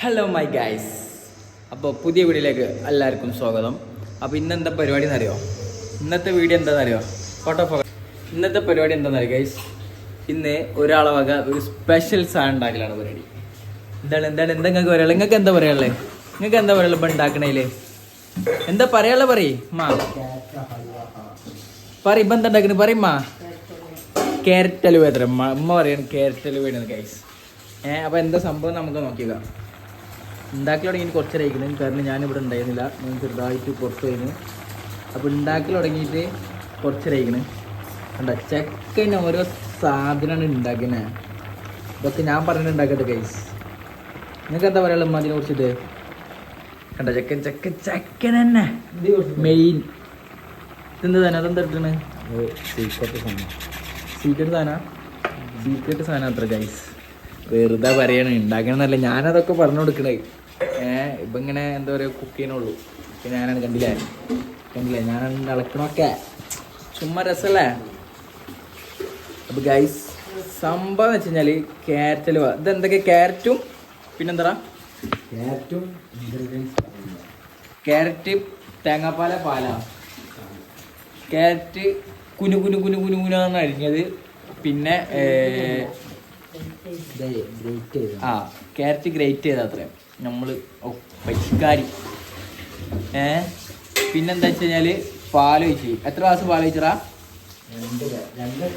Hello my guys അപ്പോൾ പുതിയ വീഡിയോയിലേക്ക് എല്ലാവർക്കും സ്വാഗതം. അപ്പോൾ ഇന്ന് എന്താ പരിപാടി എന്നറിയോ? ഇന്നത്തെ വീഡിയോ എന്താണെന്നറിയോ ഫോട്ടോ ഫോ ഇന്നത്തെ പരിപാടി എന്താണെന്നറിയോ ഗൈസ് ഇന്ന് ഒരാളെ വക ഒരു സ്പെഷ്യൽ സാധനം ഉണ്ടാക്കലാണ് പരിപാടി. എന്താണ് എന്താണ് എന്താ നിങ്ങൾക്ക് പറയാനുള്ളത്? നിങ്ങൾക്ക് എന്താ പറയാനുള്ളത്? നിങ്ങൾക്ക് എന്താ പറയാനുള്ളത് ഇപ്പം ഉണ്ടാക്കണേൽ? എന്താ പറയാനുള്ളത് പറയ് മാ പറ ഇപ്പം എന്താ ഉണ്ടാക്കുന്നത് പറയമ്മാ ക്യാരറ്റ് അലുവ അമ്മ പറയാണ് ക്യാരറ്റ് അലുവയാണ് ഗൈസ് ഏഹ് അപ്പോൾ എന്താ സംഭവം നമുക്ക് നോക്കിയേക്കാം. ഉണ്ടാക്കി തുടങ്ങി കുറച്ച് കഴിക്കണം കാരണം ഞാനിവിടെ ഉണ്ടായിരുന്നില്ല. ഞാൻ ചെറുതായിട്ട് പുറത്ത് പോയിരുന്നു. അപ്പോൾ ഉണ്ടാക്കി തുടങ്ങിയിട്ട് കുറച്ച് കഴിക്കണം കണ്ട? ചെക്കന് ഓരോ സാധനമാണ് ഉണ്ടാക്കുന്നത് ഇതൊക്കെ ഞാൻ പറഞ്ഞിട്ട് ഉണ്ടാക്കട്ടെ കൈസ് നിങ്ങൾക്ക് എന്താ പറയാനുള്ളത് ഉമ്മ അതിനെ കുറിച്ചിട്ട്? കണ്ട? ചെക്കൻ ചെക്കൻ ചെക്കൻ തന്നെ. മെയിൻ ഇതെന്ത് തന്നെ അതെന്താ ഇട്ടണ് സീക്രട്ട് സാധനം. സീക്രട്ട് സാധന? സീക്രട്ട് സാധനം അത്ര ഗൈസ് വെറുതെ പറയണ. ഉണ്ടാക്കണമെന്നല്ല ഞാനതൊക്കെ പറഞ്ഞു കൊടുക്കണേ. ഇപ്പം ഇങ്ങനെ എന്താ പറയുക കുക്ക് ചെയ്യണുള്ളൂ പിന്നെ ഞാനാണ് കണ്ടില്ലേ? കണ്ടില്ലേ? ഞാനാണ് ഇളക്കണമൊക്കെ ചുമ്മാ രസമല്ലേ അപ്പോൾ ഗൈസ് സംഭവം എന്ന് വെച്ച് കഴിഞ്ഞാൽ ക്യാരറ്റ് അലുവ. ഇതെന്തൊക്കെ? ക്യാരറ്റും പിന്നെന്താ ക്യാരറ്റും ക്യാരറ്റ് തേങ്ങാപ്പാല പാല. ക്യാരറ്റ് കുനു കുനു കുനു കുനു കുനാന്ന് അരിഞ്ഞത്. പിന്നെ ആ ക്യാരറ്റ് ഗ്രേറ്റ് ചെയ്ത അത്രയും. നമ്മൾ ഓ പൈക്കാരി ഏ? പിന്നെന്താ വെച്ച് കഴിഞ്ഞാൽ പാൽ ഒഴിച്ചു. എത്ര ഗ്ലാസ് പാൽ ഒഴിച്ചടാ? രണ്ട് പാ- രണ്ട്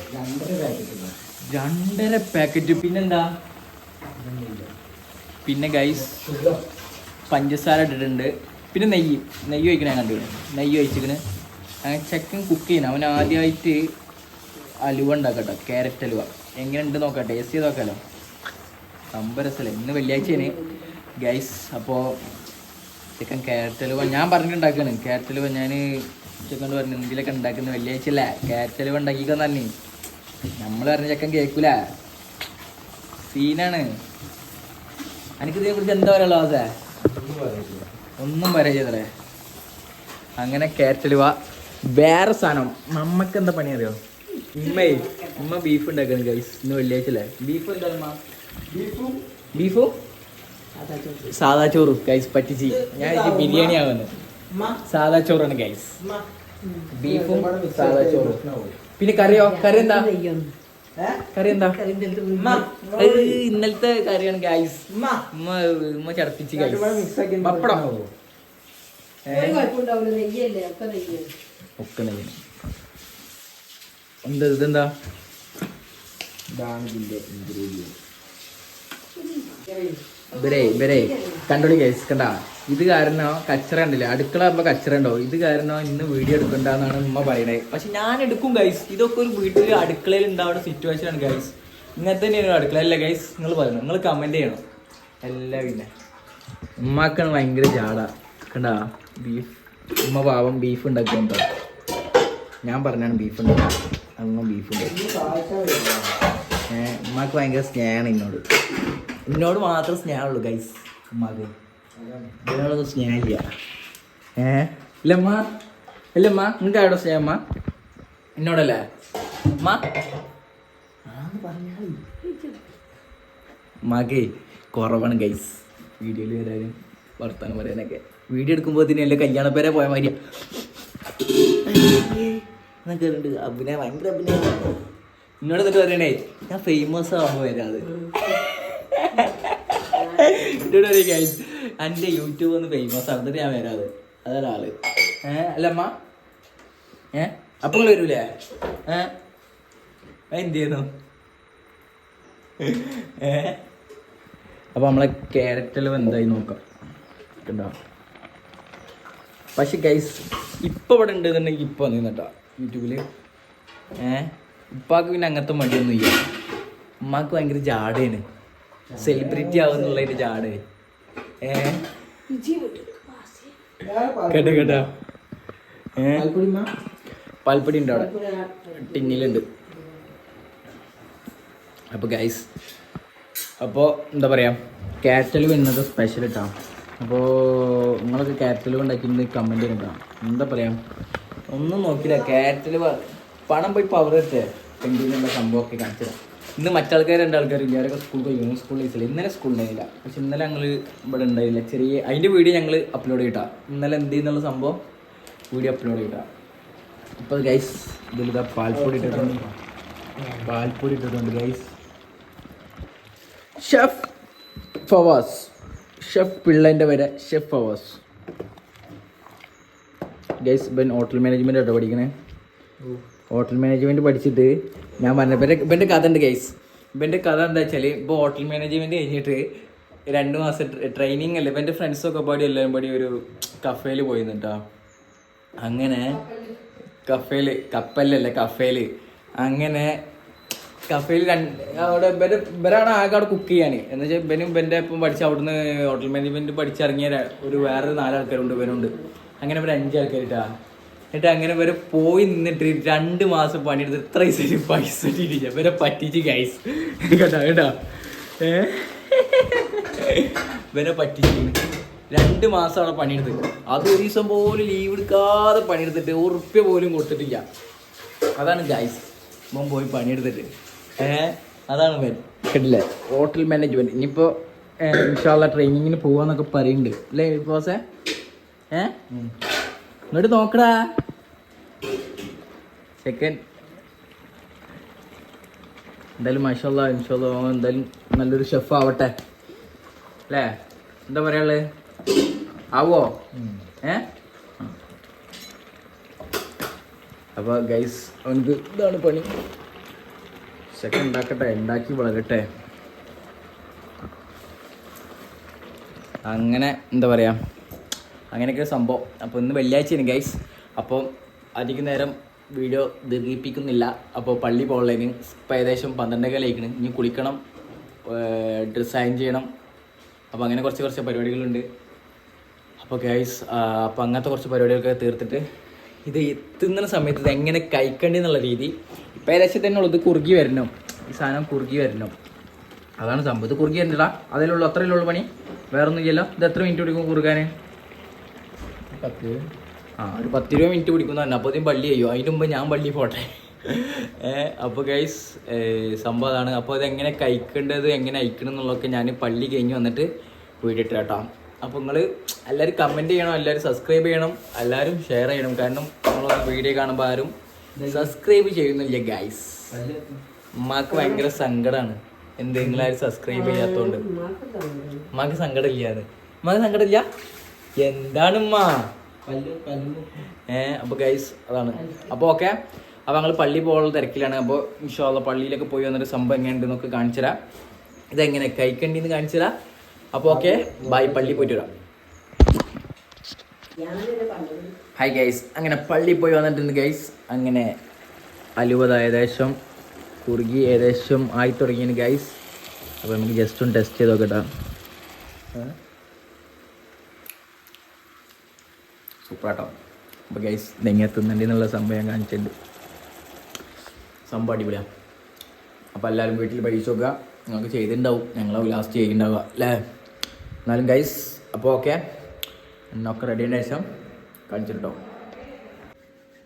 രണ്ടര പാക്കറ്റ് പിന്നെന്താ? പിന്നെ ഗൈസ് പഞ്ചസാര ഇട്ടിട്ടുണ്ട്. പിന്നെ നെയ്യ്. നെയ്യ് ഒഴിക്കണേ കണ്ടു. നെയ്യ് ഒഴിച്ചിക്കണ് അങ്ങനെ ചെക്കൻ കുക്ക് ചെയ്യണം. അവൻ ആദ്യമായിട്ട് അലുവ ഉണ്ടാക്കട്ടെ. ക്യാരറ്റ് അലുവ. എങ്ങനെ ഉണ്ട് നോക്കാം ടേസ്റ്റ് ചെയ്ത് നോക്കാലോ. സംബരസല്ലേ ഇന്ന് വെള്ളിയാഴ്ചയാണ്. ഗൈസ് അപ്പോൾ ചിക്കൻ ക്യാരറ്റ് അലുവ ഞാൻ പറഞ്ഞിട്ടുണ്ടാക്കാണ്. ക്യാരറ്റ് അലുവ ഞാൻ ചിക്കൻ പറഞ്ഞു എന്തിലൊക്കെ ഉണ്ടാക്കുന്നത് വെള്ളിയാഴ്ച അല്ലേ? ക്യാരറ്റ് അലുവ ഉണ്ടാക്കിക്കാൻ തന്നെ നമ്മൾ പറഞ്ഞ ചിക്കൻ കേൾക്കൂല സീനാണ് എനിക്ക് ഇതിനെ കുറിച്ച് എന്താ പറയുള്ളൂ ആസേ ഒന്നും പറയില്ല അങ്ങനെ കാറ്റലുവ വേറെ സാധനം. നമ്മക്ക് എന്താ പണി അറിയോ? ഉമ്മേ ഉമ്മ ബീഫ് ഉണ്ടാക്കണം ഗൈസ് ഇന്ന് വെള്ളിയാഴ്ച അല്ലേ? ബീഫ് എന്താ ബീഫും ബീഫും സാദാ ചോറ് ഗൈസ് പറ്റിച്ച്. ഞാൻ ഇത് ബിരിയാണി ആകുന്നത് സാദാ ചോറാണ് ഗൈസ് ബീഫും സാദാ ചോറും. പിന്നെ കറിയോ? കറി എന്താ? കറി എന്താ? ഇന്നലത്തെ കറിയാണ് ഗൈസ് ഉമ്മ. ചടപ്പിച്ച് ഗൈസ് പപ്പടം? ഒക്കെ നെയ്യ്. എന്താ ഇതെന്താ? ഇതാണ് ഇതിന്റെ ഇൻഗ്രീഡിയൻസ് ഇവരെ ഇവരെ കണ്ടോളി കേസ് കണ്ട? ഇത് കാരണം കച്ചറ ഉണ്ടല്ലേ അടുക്കള ആകുമ്പോ കച്ചറ ഉണ്ടോ ഇത് കാരണം ഇന്ന് വീഡിയോ എടുക്കണ്ടെന്നാണ് ഉമ്മ പറയണേ. പക്ഷെ ഞാൻ എടുക്കും ഗൈസ് ഇതൊക്കെ ഒരു വീട്ടിൽ അടുക്കളയിൽ ഉണ്ടാവുന്ന സിറ്റുവേഷൻ ആണ് ഗൈസ് ഇങ്ങനത്തെ തന്നെയാണ് അടുക്കള. അല്ലേ ഗൈസ് നിങ്ങൾ പറയണം. നിങ്ങൾ കമന്റ് ചെയ്യണം. എല്ലാം പിന്നെ. ഉമ്മാക്കാണ് ഭയങ്കര ജാട. കണ്ടാ? ബീഫ് ഉമ്മ പാവം ബീഫ് ഉണ്ടാക്കുന്നുണ്ടോ ഞാൻ പറഞ്ഞാണ് ബീഫ് ഉണ്ടാക്കുക അമ്മ ബീഫ് ഉണ്ടാക്കും. ഏഹ് ഉമ്മാക്ക് ഭയങ്കര സ്നേഹമാണ് എന്നോട് എന്നോട് മാത്രം സ്നേഹമുള്ളൂ ഗൈസ് ഉമ്മാക്ക്. ഇതിനോടൊന്നും സ്നേഹമില്ല. ഏ? ഇല്ലമ്മ ഇല്ലമ്മ നിങ്ങൾക്ക് ആടോ സ്നേഹമ്മ എന്നോടല്ലേ? അമ്മ ഉമ്മാക്കേ കുറവാണ് ഗൈസ് വീഡിയോയിൽ വരാനും വർത്താനം പറയാനൊക്കെ. വീഡിയോ എടുക്കുമ്പോൾ തന്നെ എന്റെ കല്യാണ പേരെ പോയ മാതിരി എന്നൊക്കെ ഉണ്ട് അഭിനയം ഭയങ്കര അഭിനയം എന്നോട് എന്നിട്ട് പറയണേ ഞാൻ ഫേമസ് ആവുമ്പോൾ വരാത് എന്നോട് ഗൈസ് എന്റെ യൂട്യൂബ് ഒന്ന് ഫേമസ് ആണ്. ഞാൻ വരാത് അതാണ് ആൾ. അല്ല അല്ലമ്മ ഏഹ് അപ്പൊ വരൂലേ? ഏഹ് എന്ത് ചെയ്യുന്നു? ഏഹ് അപ്പൊ നമ്മളെ ക്യാരറ്റിൽ എന്തായി നോക്കാം. കണ്ടോ? പക്ഷെ ഗൈസ് ഇപ്പൊ ഇവിടെ ഉണ്ടെന്നുണ്ടെങ്കിൽ ഇപ്പൊ വന്നിട്ടോ യൂട്യൂബിൽ. ഏഹ് ഉപ്പാക്ക് പിന്നെ അങ്ങനത്തെ മടിയൊന്നും ഇല്ല ഉമ്മാക്ക് ഭയങ്കര ജാടയാണ് സെലിബ്രിറ്റി ആവുന്നുള്ളതിന്റെ ജാടേ. ഏ? കേട്ടോ കേട്ടോ. ഏ? പാൽപ്പൊടി ഉണ്ട് അവിടെ. ടിന്നിലുണ്ട്. അപ്പോൾ ഗൈസ് അപ്പോൾ എന്താ പറയാ കാറ്റൽ വരുന്നത് സ്പെഷ്യൽ ഇട്ടാ. അപ്പോൾ നിങ്ങളൊക്കെ കാറ്റൽ ഉണ്ടാക്കിയിട്ട് കമന്റ് കേട്ടോ എന്താ പറയാ? ഒന്നും നോക്കില്ല കാറ്റൽ പണം പോയി പവർ എടുത്തേ പെൻഡിലുള്ള സംഭവമൊക്കെ കാണിച്ചത് ഇന്ന് മറ്റാൾക്കാർ രണ്ടാൾക്കാർ ഇല്ല. ആരൊക്കെ സ്കൂൾ പോയി? സ്കൂളിൽ ഇല്ല ഇന്നലെ സ്കൂളിൽ ഉണ്ടായില്ല. പക്ഷെ ഇന്നലെ ഞങ്ങൾ ഇവിടെ ഉണ്ടായില്ല. ചെറിയ അതിന്റെ വീഡിയോ ഞങ്ങൾ അപ്ലോഡ് ചെയ്തിട്ടാ. ഇന്നലെ എന്ത് ചെയ്യുന്നുള്ള സംഭവം വീഡിയോ അപ്ലോഡ് ചെയ്തിട്ടാ. ഇപ്പോൾ ഗൈസ് ഇതിലിതാ പാൽപ്പൊടി ഇട്ടിട്ടുണ്ട്. പാൽപ്പൊടി ഇട്ടിട്ടുണ്ട് ഗൈസ് ഷെഫ് ഫവാസ് ഷെഫ് പിള്ളേന്റെ വരെ ഷെഫ് ഫവാസ് ഗൈസ് ബെൻ ഹോട്ടൽ മാനേജ്മെന്റ് ഇടപെടിക്കണേ ഹോട്ടൽ മാനേജ്മെന്റ് പഠിച്ചിട്ട് ഞാൻ പറഞ്ഞ ഇവന്റെ ഇവന്റെ കഥ ഉണ്ട് ഗൈസ് ഇവന്റെ കഥ എന്താ വെച്ചാൽ ഇപ്പോൾ ഹോട്ടൽ മാനേജ്മെന്റ് കഴിഞ്ഞിട്ട് രണ്ട് മാസം ട്രെയിനിങ് അല്ലേ? ഇവന്റെ ഫ്രണ്ട്സൊക്കെ പാടി എല്ലാവരും പാടി ഒരു കഫേയിൽ പോയി നിന്നിട്ടാ അങ്ങനെ കഫേൽ കപ്പലല്ലേ കഫേൽ അങ്ങനെ കഫേൽ രണ്ട് അവിടെ ഇവരെ ഇവരാണ് ആകെ അവിടെ കുക്ക് ചെയ്യാൻ എന്ന് വെച്ചാൽ ഇവനും ഇവന്റെ ഇപ്പം പഠിച്ച അവിടുന്ന് ഹോട്ടൽ മാനേജ്മെന്റ് പഠിച്ചിറങ്ങിയ ഒരു വേറെ നാലാൾക്കാരുണ്ട് ഇവനുണ്ട് അങ്ങനെ ഇവർ അഞ്ച് ആൾക്കാരിട്ടാ എന്നിട്ട് അങ്ങനെ വരെ പോയി നിന്നിട്ട് രണ്ട് മാസം പണിയെടുത്ത് ഇത്ര പൈസ പൈസ ഇട്ടില്ല വരെ പറ്റിച്ച് ഗൈസ് കേട്ടോ കേട്ടോ. ഏ? ഇവരെ പറ്റിച്ച്. രണ്ട് മാസം അവിടെ പണിയെടുത്ത്. അത് ഒരു ദിവസം പോലും ലീവ് എടുക്കാതെ പണിയെടുത്തിട്ട് ഉറുപ്പ്യ പോലും കൊടുത്തിട്ടില്ല. അതാണ് ഗൈസ് മുമ്പ് പോയി പണിയെടുത്തിട്ട്. ഏ? അതാണ് ഇവൻ. കേട്ടില്ലേ? ഹോട്ടൽ മാനേജ്മെന്റ് ഇനിയിപ്പോ ഇൻഷാല്ല ട്രെയിനിങ്ങിന് പോവാന്നൊക്കെ പറയുന്നുണ്ട് അല്ലേ ബോസേ ഏ? ഇങ്ങോട്ട് നോക്കടാ. സെക്കൻഡ് എന്തായാലും മഷല്ല ഇൻഷല്ല എന്തായാലും നല്ലൊരു ഷെഫ് ആവട്ടെ. അല്ലേ? എന്താ പറയാൾ ആവോ? ഏ? അപ്പോൾ ഗൈസ് അവനക്ക് ഇതാണ് പണി. സെക്കൻഡ് ഉണ്ടാക്കട്ടെ ഉണ്ടാക്കി വളരട്ടെ. അങ്ങനെ എന്താ പറയുക അങ്ങനെയൊക്കെ ഒരു സംഭവം. അപ്പോൾ ഇന്ന് വെള്ളിയാഴ്ചയാണ് ഗൈസ് അപ്പോൾ അധികം നേരം വീഡിയോ ദീർഘിപ്പിക്കുന്നില്ല. അപ്പോൾ പള്ളി പോകാൻ ഇപ്പം ഏകദേശം കളിക്കണം ഇനി കുളിക്കണം ഡ്രസ്സ് അയൻ ചെയ്യണം. അപ്പോൾ അങ്ങനെ കുറച്ച് കുറച്ച് പരിപാടികളുണ്ട്. അപ്പോൾ ഗൈസ് അപ്പോൾ അങ്ങനത്തെ കുറച്ച് പരിപാടികളൊക്കെ തീർത്തിട്ട് ഇത് എത്തുന്ന സമയത്ത് ഇത് എങ്ങനെ കഴിക്കേണ്ടി എന്നുള്ള രീതി ഇപ്പം ഏകദേശം തന്നെ ഉള്ളത് കുറുകി വരണം. ഈ സാധനം കുറുകി വരണം. അതാണ് സംഭവം. ഇത് കുറുകി വരണ്ടടാ. അതിലുള്ള അത്രയുള്ളൂ പണി. വേറൊന്നും ഇല്ലല്ലോ ഇത് എത്ര മിനിറ്റ് കൊടുക്കും കുറുകാൻ പത്ത്. ആ ഒരു പത്ത് രൂപ മിനിറ്റ് പിടിക്കുന്ന തന്നെ അപ്പോൾ പള്ളി ചെയ്യോ അതിന് മുമ്പ് ഞാൻ പള്ളി പോട്ടെ. അപ്പോൾ ഗൈസ് സംഭവം അതാണ്. അപ്പോൾ അത് എങ്ങനെ കഴിക്കേണ്ടത് എങ്ങനെ അയക്കണം എന്നുള്ളതൊക്കെ ഞാൻ പള്ളി കഴിഞ്ഞ് വന്നിട്ട് വീട്ടിട്ട് കേട്ടോ അപ്പോൾ നിങ്ങൾ എല്ലാവരും കമന്റ് ചെയ്യണം എല്ലാവരും സബ്സ്ക്രൈബ് ചെയ്യണം എല്ലാവരും ഷെയർ ചെയ്യണം. കാരണം നമ്മൾ വീഡിയോ കാണുമ്പോൾ ആരും സബ്സ്ക്രൈബ് ചെയ്യുന്നില്ല ഗൈസ് ഉമ്മാക്ക് ഭയങ്കര സങ്കടമാണ് എന്തെങ്കിലും ആരും സബ്സ്ക്രൈബ് ചെയ്യാത്തതുകൊണ്ട് ഉമ്മാക്ക് സങ്കടമില്ല അത് ഉമ്മാക്ക് സങ്കടമില്ല? എന്താണ് ഏഹ് അപ്പൊ ഗൈസ് അതാണ്. അപ്പൊ ഓക്കെ അപ്പൊ ഞങ്ങൾ പള്ളി പോകാനുള്ള തിരക്കിലാണ്. അപ്പോൾ ഇൻഷാല്ല പള്ളിയിലൊക്കെ പോയി വന്നൊരു സംഭവം എങ്ങനെയുണ്ട് എന്നൊക്കെ കാണിച്ചു തരാം. ഇതെങ്ങനെ കഴിക്കണ്ടിന്ന് കാണിച്ചു തരാം. അപ്പോൾ ഓക്കെ ബൈ പള്ളി പോയിട്ട് വരാം. ഹായ് ഗൈസ് അങ്ങനെ പള്ളി പോയി വന്നിട്ടുണ്ട് ഗൈസ് അങ്ങനെ അലുവത ഏകദേശം കുറുകി ഏകദേശം ആയി തുടങ്ങിയാണ് ഗൈസ് അപ്പോൾ നമുക്ക് ജസ്റ്റ് ഒന്ന് ടെസ്റ്റ് ചെയ്ത് നോക്കട്ടാ. സൂപ്പറാട്ടോ. അപ്പോൾ ഗൈസ് നെങ്ങെത്തുന്നുണ്ട് എന്നുള്ള സംഭവം ഞാൻ കാണിച്ചിട്ടുണ്ട്. സംഭവം അടിപൊളിയാണ് അപ്പോൾ എല്ലാവരും വീട്ടിൽ പരീക്ഷ നോക്കുക. നിങ്ങൾക്ക് ചെയ്തിട്ടുണ്ടാവും. ഞങ്ങൾ ലാസ്റ്റ് ചെയ്യുന്നുണ്ടാവുക അല്ലേ? എന്നാലും ഗൈസ് അപ്പോൾ ഓക്കെ എന്നൊക്കെ റെഡി ആയതിനു ശേഷം കാണിച്ചിട്ടോ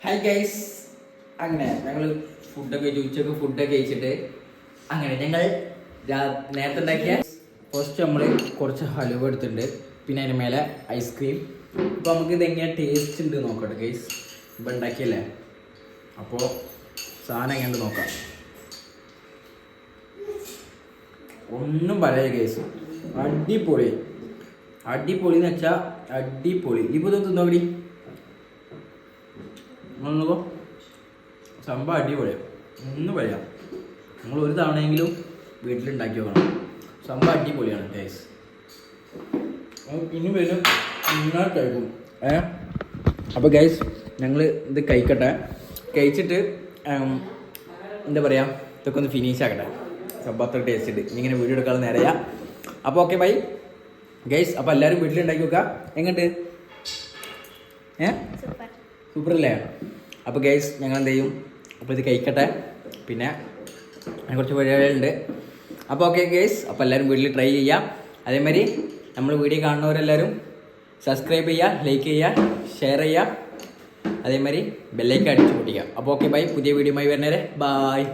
ഹായ് ഗൈസ് അങ്ങനെ ഞങ്ങൾ ഫുഡൊക്കെ ഉച്ചയ്ക്ക് ഫുഡൊക്കെ കഴിച്ചിട്ട് അങ്ങനെ ഞങ്ങൾ നേരത്തെ ഉണ്ടാക്കിയ ഫസ്റ്റ് നമ്മൾ കുറച്ച് ഹലുവ എടുത്തിട്ടുണ്ട്. പിന്നെ അതിന് മേലെ ഐസ്ക്രീം അപ്പോൾ നമുക്ക് ഇത് എങ്ങനെ ടേസ്റ്റ് ഉണ്ട് നോക്കട്ടെ ഗൈസ് ഇപ്പം ഉണ്ടാക്കിയല്ലേ? അപ്പോൾ സാധനം എങ്ങനെ നോക്കാം. ഒന്നും പറയാ കേസ് അടിപൊളി. അടിപൊളി എന്ന് വെച്ചാൽ അടിപൊളി. ഇപ്പൊ ഇത് തിന്നോടി നോക്കോ സംഭവം അടിപൊളി ഒന്നും പറയാം നിങ്ങൾ ഒരു തവണയെങ്കിലും വീട്ടിലുണ്ടാക്കി നോക്കണം. സംഭവം അടിപൊളിയാണ് ടേസ് ഇനി വരും. കഴിക്കും ഏ? അപ്പോൾ ഗൈസ് ഞങ്ങൾ ഇത് കഴിക്കട്ടെ. കഴിച്ചിട്ട് എന്താ പറയുക ഇതൊക്കെ ഒന്ന് ഫിനിഷ് ആക്കട്ടെ. സംഭവം അത്ര ടേസ്റ്റ് ഉണ്ട് ഇനി ഇങ്ങനെ വീഡിയോ എടുക്കാതെ നേരെയാ അപ്പോൾ ഓക്കെ ബൈ ഗൈസ് അപ്പോൾ എല്ലാവരും വീട്ടിലുണ്ടാക്കി നോക്കുക എങ്ങോട്ട്? ഏ? സൂപ്പർ അല്ലേ? അപ്പോൾ ഗൈസ് ഞങ്ങൾ എന്ത് ചെയ്യും? അപ്പോൾ ഇത് കഴിക്കട്ടെ. പിന്നെ കുറച്ച് പരിപാടികളുണ്ട്. അപ്പോൾ ഓക്കെ ഗൈസ് അപ്പോൾ എല്ലാവരും വീട്ടിൽ ട്രൈ ചെയ്യാം. അതേമാതിരി നമ്മൾ വീഡിയോ കാണുന്നവരെല്ലാവരും സബ്സ്ക്രൈബ് ചെയ്യുക ലൈക്ക് ചെയ്യുക ഷെയർ ചെയ്യുക. അതേമാതിരി ബെല്ലൈക്ക് അടിച്ചു പൊട്ടിക്കുക. അപ്പോൾ ഓക്കെ ബൈ പുതിയ വീഡിയോ ആയി വരുന്നവരെ ബായ്